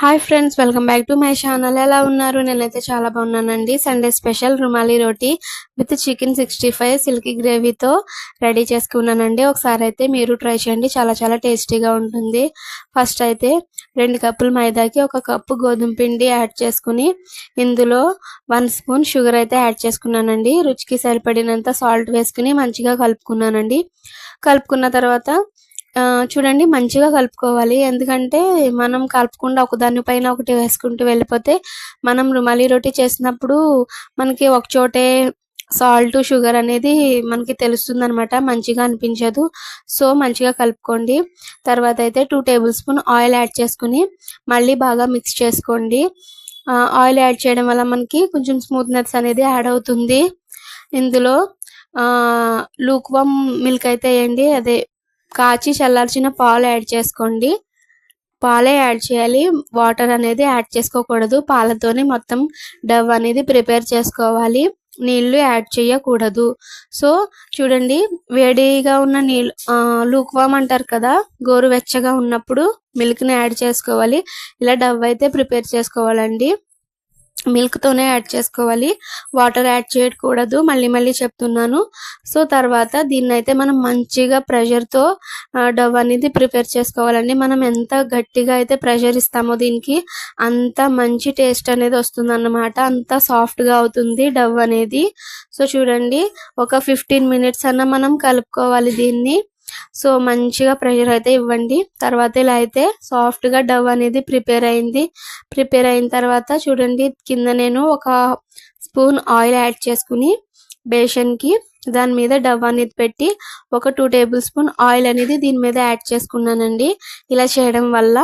Hi friends welcome back to my channel ఎలా ఉన్నారు? నేనైతే చాలా బాగున్నానండి. Sunday special rumali roti with chicken sixty five silky గ్రేవీతో ready చేసుకున్నానండి. ఒకసారి అయితే మీరు ట్రై చేయండి. చాలా చాలా టేస్టీగా ఉంటుంది. ఫస్ట్ అయితే రెండు కప్పులు మైదాకి ఒక కప్పు గోధుమ పిండి యాడ్ చేసుకుని ఇందులో వన్ స్పూన్ షుగర్ అయితే యాడ్ చేసుకున్నానండి. రుచికి సరిపడినంత సాల్ట్ వేసుకుని మంచిగా కలుపుకున్నానండి. కలుపుకున్న తర్వాత చూడండి మంచిగా కలుపుకోవాలి. ఎందుకంటే మనం కలుపుకుండా ఒకదాని పైన ఒకటి వేసుకుంటూ వెళ్ళిపోతే మనం రుమాలి రొట్టి చేసినప్పుడు మనకి ఒక చోటే సాల్ట్ షుగర్ అనేది మనకి తెలుస్తుంది అనమాట మంచిగా అనిపించదు. సో మంచిగా కలుపుకోండి. తర్వాత అయితే two table spoon oil add చేసుకుని మళ్ళీ బాగా మిక్స్ చేసుకోండి. ఆయిల్ యాడ్ చేయడం వల్ల మనకి కొంచెం స్మూత్నెస్ అనేది యాడ్ అవుతుంది. ఇందులో లూక్వమ్ మిల్క్ అయితే వేయండి. అదే కాచి చల్లార్చిన పాలు యాడ్ చేసుకోండి. పాలే యాడ్ చేయాలి. వాటర్ అనేది యాడ్ చేసుకోకూడదు. పాలతోనే మొత్తం డవ్ అనేది ప్రిపేర్ చేసుకోవాలి. నీళ్ళు యాడ్ చేయకూడదు. సో చూడండి వేడిగా ఉన్న నీళ్ళు లూక్వామ్ అంటారు కదా గోరువెచ్చగా ఉన్నప్పుడు మిల్క్ని యాడ్ చేసుకోవాలి. ఇలా డవ్ అయితే ప్రిపేర్ చేసుకోవాలండి. మిల్క్ తోనే యాడ్ చేసుకోవాలి. వాటర్ యాడ్ చేయకూడదు. మళ్ళీ మళ్ళీ చెప్తున్నాను. సో తర్వాత దీన్ని అయితే మనం మంచిగా ప్రెషర్తో డవ్ అనేది ప్రిపేర్ చేసుకోవాలండి. మనం ఎంత గట్టిగా అయితే ప్రెషర్ ఇస్తామో దీనికి అంత మంచి టేస్ట్ అనేది వస్తుంది అన్నమాట అంత సాఫ్ట్గా అవుతుంది డవ్ అనేది. సో చూడండి. ఒక ఫిఫ్టీన్ మినిట్స్ అన్న మనం కలుపుకోవాలి దీన్ని. సో మంచిగా ప్రెషర్ అయితే ఇవ్వండి. తర్వాత ఇలా అయితే సాఫ్ట్గా డవ్ అనేది ప్రిపేర్ అయింది. ప్రిపేర్ అయిన తర్వాత చూడండి కింద నేను ఒక స్పూన్ ఆయిల్ యాడ్ చేసుకుని బేషన్కి దాని మీద డవ్ అనేది పెట్టి ఒక టూ టేబుల్ స్పూన్ ఆయిల్ అనేది దీని మీద యాడ్ చేసుకున్నానండి. ఇలా చేయడం వల్ల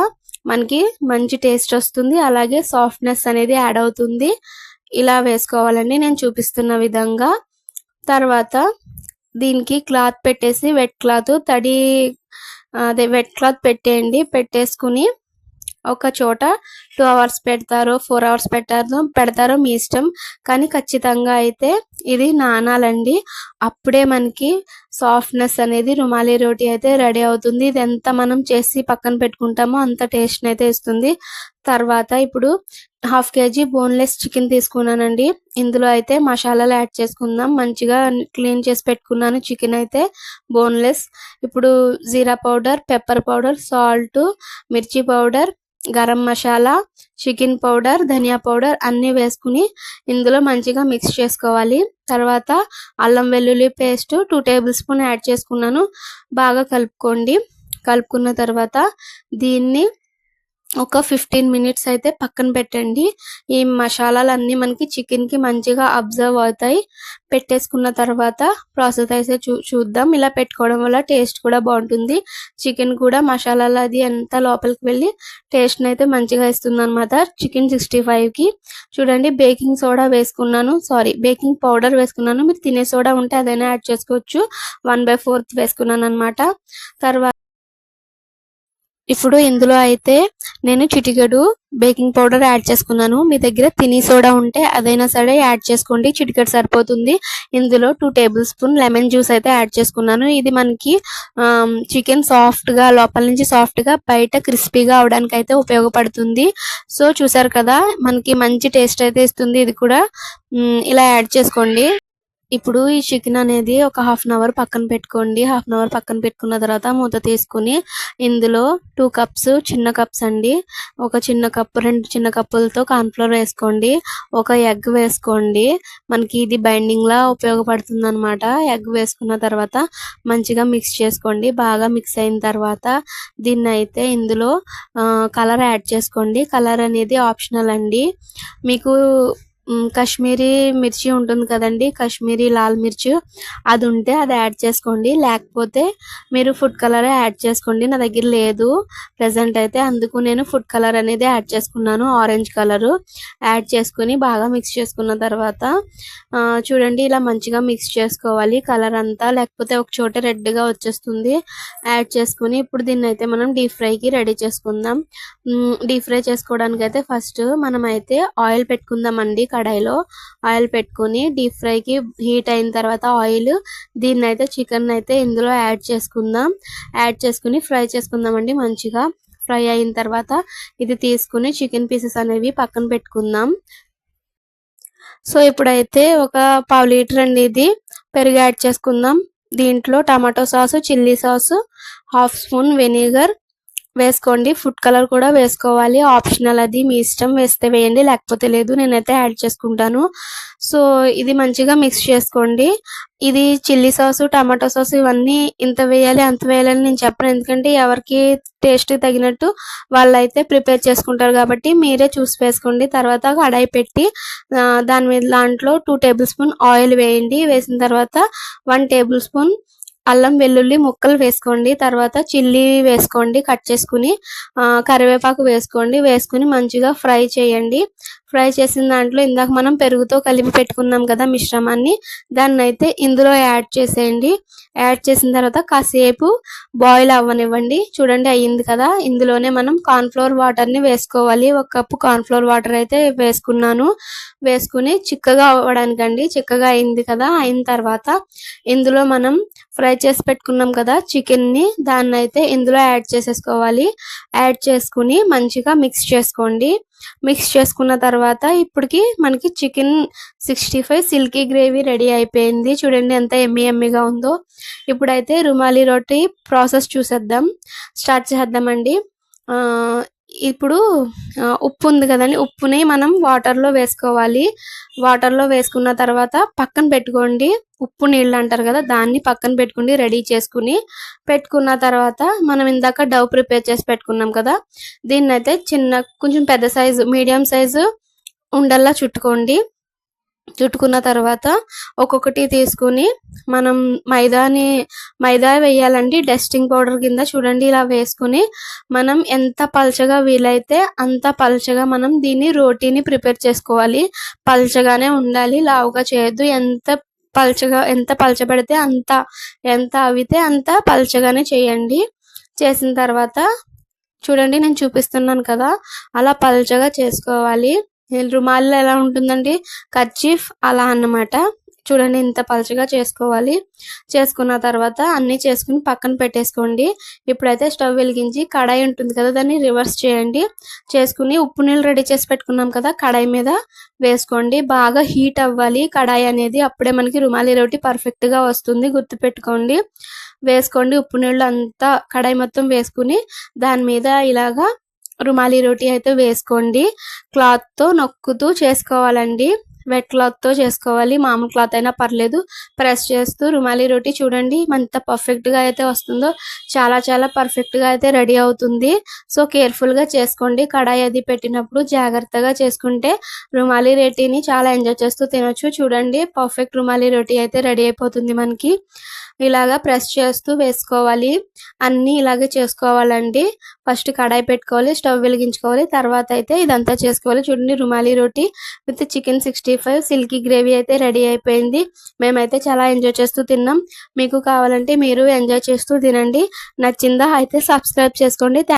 మనకి మంచి టేస్ట్ వస్తుంది. అలాగే సాఫ్ట్నెస్ అనేది యాడ్ అవుతుంది. ఇలా వేసుకోవాలండి. నేను చూపిస్తున్న విధంగా. తర్వాత దీనికి క్లాత్ పెట్టేసి వెట్ క్లాత్ తడి అదే వెట్ క్లాత్ పెట్టేయండి. పెట్టేసుకుని ఒక చోట టూ అవర్స్ పెడతారో ఫోర్ అవర్స్ పెట్టారు పెడతారో మీ ఇష్టం. కానీ ఖచ్చితంగా అయితే ఇది నానాలండి. అప్పుడే మనకి సాఫ్ట్నెస్ అనేది రుమాలి రోటీ అయితే రెడీ అవుతుంది. ఇది ఎంత మనం చేసి పక్కన పెట్టుకుంటామో అంత టేస్ట్ అయితే ఇస్తుంది. తర్వాత ఇప్పుడు హాఫ్ కేజీ బోన్లెస్ చికెన్ తీసుకున్నానండి. ఇందులో అయితే మసాలాలు యాడ్ చేసుకుందాం. మంచిగా క్లీన్ చేసి పెట్టుకున్నాను చికెన్ అయితే బోన్లెస్. ఇప్పుడు jeera powder pepper powder salt mirchi powder garam masala chicken powder dhania powder అన్నీ వేసుకుని ఇందులో మంచిగా మిక్స్ చేసుకోవాలి. తర్వాత అల్లం వెల్లుల్లి paste two table spoon add చేసుకున్నాను. బాగా కలుపుకోండి. కలుపుకున్న తర్వాత దీన్ని ఒక ఫిఫ్టీన్ మినిట్స్ అయితే పక్కన పెట్టండి. ఈ మసాలాలు అన్ని మనకి చికెన్కి మంచిగా అబ్జర్వ్ అవుతాయి. పెట్టేసుకున్న తర్వాత ప్రాసెస్ అయితే చూ చూద్దాం. ఇలా పెట్టుకోవడం వల్ల టేస్ట్ కూడా బాగుంటుంది. చికెన్ కూడా మసాలాలు అది అంతా లోపలికి వెళ్ళి టేస్ట్ అయితే మంచిగా ఇస్తుంది అనమాట చికెన్ సిక్స్టీ ఫైవ్కి. చూడండి బేకింగ్ సోడా వేసుకున్నాను. సారీ బేకింగ్ పౌడర్ వేసుకున్నాను. మీరు తినే సోడా ఉంటే అదైనా యాడ్ చేసుకోవచ్చు. వన్ బై ఫోర్త్ వేసుకున్నాను అనమాట తర్వాత ఇప్పుడు ఇందులో అయితే నేను చిటికెడు బేకింగ్ పౌడర్ యాడ్ చేసుకున్నాను. మీ దగ్గర తిని సోడా ఉంటే అదైనా సరే యాడ్ చేసుకోండి. చిటికెడు సరిపోతుంది. ఇందులో two table spoon lemon juice అయితే యాడ్ చేసుకున్నాను. ఇది మనకి చికెన్ సాఫ్ట్గా లోపల నుంచి సాఫ్ట్గా బయట క్రిస్పీగా అవడానికి అయితే ఉపయోగపడుతుంది. సో చూసారు కదా మనకి మంచి టేస్ట్ అయితే ఇస్తుంది. ఇది కూడా ఇలా యాడ్ చేసుకోండి. ఇప్పుడు ఈ చికెన్ అనేది ఒక హాఫ్ అన్ అవర్ పక్కన పెట్టుకోండి. హాఫ్ అన్ అవర్ పక్కన పెట్టుకున్న తర్వాత మూత తీసుకుని ఇందులో టూ కప్స్ చిన్న కప్స్ అండి. ఒక చిన్న కప్పు రెండు చిన్న కప్పులతో కార్న్ఫ్లోర్ వేసుకోండి. ఒక ఎగ్ వేసుకోండి. మనకి ఇది బైండింగ్లా ఉపయోగపడుతుంది అనమాట ఎగ్ వేసుకున్న తర్వాత మంచిగా మిక్స్ చేసుకోండి. బాగా మిక్స్ అయిన తర్వాత దీన్ని అయితే ఇందులో కలర్ యాడ్ చేసుకోండి. కలర్ అనేది ఆప్షనల్ అండి. మీకు కాశ్మీరీ మిర్చి ఉంటుంది కదండి కాశ్మీరీ లాల్ మిర్చి. అది ఉంటే అది యాడ్ చేసుకోండి. లేకపోతే మీరు ఫుడ్ కలర్ యాడ్ చేసుకోండి. నా దగ్గర లేదు. ప్రెసెంట్ అయితే అందుకు నేను ఫుడ్ కలర్ అనేది యాడ్ చేసుకున్నాను. ఆరెంజ్ కలర్ యాడ్ చేసుకుని బాగా మిక్స్ చేసుకున్న తర్వాత చూడండి ఇలా మంచిగా మిక్స్ చేసుకోవాలి. కలర్ అంతా లేకపోతే ఒక చోట రెడ్గా వచ్చేస్తుంది. యాడ్ చేసుకుని ఇప్పుడు దీన్ని అయితే మనం డీప్ ఫ్రైకి రెడీ చేసుకుందాం. డీప్ ఫ్రై చేసుకోవడానికి అయితే ఫస్ట్ మనం అయితే ఆయిల్ పెట్టుకుందామండి. కడాయిలో ఆయిల్ పెట్టుకుని డీప్ ఫ్రై కి హీట్ అయిన తర్వాత ఆయిల్. దీన్ని అయితే చికెన్ అయితే ఇందులో యాడ్ చేసుకుందాం. యాడ్ చేసుకుని ఫ్రై చేసుకుందామండి మంచిగా. ఫ్రై అయిన తర్వాత ఇది తీసుకుని చికెన్ పీసెస్ అనేవి పక్కన పెట్టుకుందాం. సో ఇప్పుడైతే ఒక పావు లీటర్ అండి ఇది. పెరుగు యాడ్ చేసుకుందాం. దీంట్లో tomato sauce chilli sauce half spoon vinegar వేసుకోండి. ఫుడ్ కలర్ కూడా వేసుకోవాలి. ఆప్షనల్ అది. మీ ఇష్టం వేస్తే వేయండి. లేకపోతే లేదు నేనైతే యాడ్ చేసుకుంటాను. సో ఇది మంచిగా మిక్స్ చేసుకోండి. ఇది చిల్లీ సాస్ టమాటో సాస్ ఇవన్నీ ఇంత వేయాలి అంత వేయాలని నేను చెప్పను. ఎందుకంటే ఎవరికి టేస్ట్ తగినట్టు వాళ్ళైతే ప్రిపేర్ చేసుకుంటారు కాబట్టి మీరే చూసి వేసుకోండి. తర్వాత కడాయి పెట్టి దాని మీద దాంట్లో టూ టేబుల్ స్పూన్ ఆయిల్ వేయండి. వేసిన తర్వాత వన్ టేబుల్ స్పూన్ అల్లం వెల్లుల్లి ముక్కలు వేసుకోండి తర్వాత చిల్లీ వేసుకోండి కట్ చేసుకుని కరివేపాకు వేసుకోండి వేసుకుని మంచిగా ఫ్రై చేయండి. ఫ్రై చేసిన దాంట్లో ఇందాక మనం పెరుగుతో కలిపి పెట్టుకున్నాం కదా మిశ్రమాన్ని దాన్ని అయితే ఇందులో యాడ్ చేసేయండి. యాడ్ చేసిన తర్వాత కాసేపు బాయిల్ అవ్వనివ్వండి. చూడండి అయ్యింది కదా. ఇందులోనే మనం కార్న్ఫ్లోర్ వాటర్ని వేసుకోవాలి. ఒక కప్పు కార్న్ఫ్లోర్ వాటర్ అయితే వేసుకున్నాను. వేసుకుని చిక్కగా అవ్వడానికండి. చిక్కగా అయింది కదా. అయిన తర్వాత ఇందులో మనం ఫ్రై చేసి పెట్టుకున్నాం కదా చికెన్ని దాన్ని అయితే ఇందులో యాడ్ చేసేసుకోవాలి. యాడ్ చేసుకుని మంచిగా మిక్స్ చేసుకోండి. మిక్స్ చేసుకున్న తర్వాత ఇప్పటికి మనకి chicken sixty five silky gravy ready అయిపోయింది. చూడండి ఎంత ఎమ్మి ఎమ్మిగా ఉందో. ఇప్పుడైతే రుమాలి రొట్టి ప్రాసెస్ చూసేద్దాం. స్టార్ట్ చేద్దామండి. ఇప్పుడు ఉప్పు ఉంది కదండి. ఉప్పుని మనం వాటర్లో వేసుకోవాలి. వాటర్లో వేసుకున్న తర్వాత పక్కన పెట్టుకోండి. ఉప్పు నీళ్ళు అంటారు కదా దాన్ని పక్కన పెట్టుకుని రెడీ చేసుకుని పెట్టుకున్న తర్వాత మనం ఇందాక డవ్ ప్రిపేర్ చేసి పెట్టుకున్నాం కదా దీన్ని అయితే చిన్న కొంచెం పెద్ద సైజు మీడియం సైజు ఉండల్లా చుట్టుకోండి. చుట్టుకున్న తర్వాత ఒక్కొక్కటి తీసుకుని మనం మైదాని మైదా వేయాలండి డస్టింగ్ పౌడర్ కింద చూడండి ఇలా వేసుకుని మనం ఎంత పల్చగా వీలైతే అంత పలచగా మనం దీన్ని రోటీని ప్రిపేర్ చేసుకోవాలి. పల్చగానే ఉండాలి లావుగా చేయొద్దు. ఎంత పల్చగా ఎంత పలచబడితే అంత ఎంత అవితే అంత పలచగానే చేయండి. చేసిన తర్వాత చూడండి నేను చూపిస్తున్నాను కదా అలా పల్చగా చేసుకోవాలి. రుమాల్లో ఎలా ఉంటుందండి? కర్చీఫ్ అలా అన్నమాట. చూడండి ఇంత పలచగా చేసుకోవాలి. చేసుకున్న తర్వాత అన్నీ చేసుకుని పక్కన పెట్టేసుకోండి. ఇప్పుడైతే స్టవ్ వెలిగించి కడాయి ఉంటుంది కదా దాన్ని రివర్స్ చేయండి. చేసుకుని ఉప్పు నీళ్ళు రెడీ చేసి పెట్టుకున్నాం కదా కడాయి మీద వేసుకోండి. బాగా హీట్ అవ్వాలి. కడాయి అనేది అప్పుడే మనకి రుమాలి రోటి పర్ఫెక్ట్గా వస్తుంది గుర్తుపెట్టుకోండి. వేసుకోండి ఉప్పు నీళ్ళు అంతా కడాయి మొత్తం వేసుకుని దాని మీద ఇలాగా రుమాలి రోటీ అయితే వేసుకోండి. క్లాత్తో నొక్కుతూ చేసుకోవాలండి. వెట్ క్లాత్తో చేసుకోవాలి. మామూలు క్లాత్ అయినా పర్లేదు. ప్రెస్ చేస్తూ రుమాలి రోటీ చూడండి. ఎంత పర్ఫెక్ట్గా అయితే వస్తుందో. చాలా చాలా పర్ఫెక్ట్గా అయితే రెడీ అవుతుంది. సో కేర్ఫుల్గా చేసుకోండి. కడాయి అది పెట్టినప్పుడు జాగ్రత్తగా చేసుకుంటే రుమాలి రోటీని చాలా ఎంజాయ్ చేస్తూ తినొచ్చు. చూడండి. పర్ఫెక్ట్ రుమాలి రోటీ అయితే రెడీ అయిపోతుంది మనకి. ఇలాగా ప్రెస్ చేస్తూ వేసుకోవాలి. అన్నీ ఇలాగే చేసుకోవాలండి. ఫస్ట్ కడాయి పెట్టుకోవాలి. స్టవ్ వెలిగించుకోవాలి. తర్వాత అయితే ఇదంతా చేసుకోవాలి. చూడండి. Rumali roti with chicken sixty sixty five silky gravy అయితే రెడీ అయిపోయింది. మేమైతే చాలా ఎంజాయ్ చేస్తూ తిన్నాం. మీకు కావాలంటే మీరు ఎంజాయ్ చేస్తూ తినండి. నచ్చిందా అయితే సబ్స్క్రైబ్ చేసుకోండి.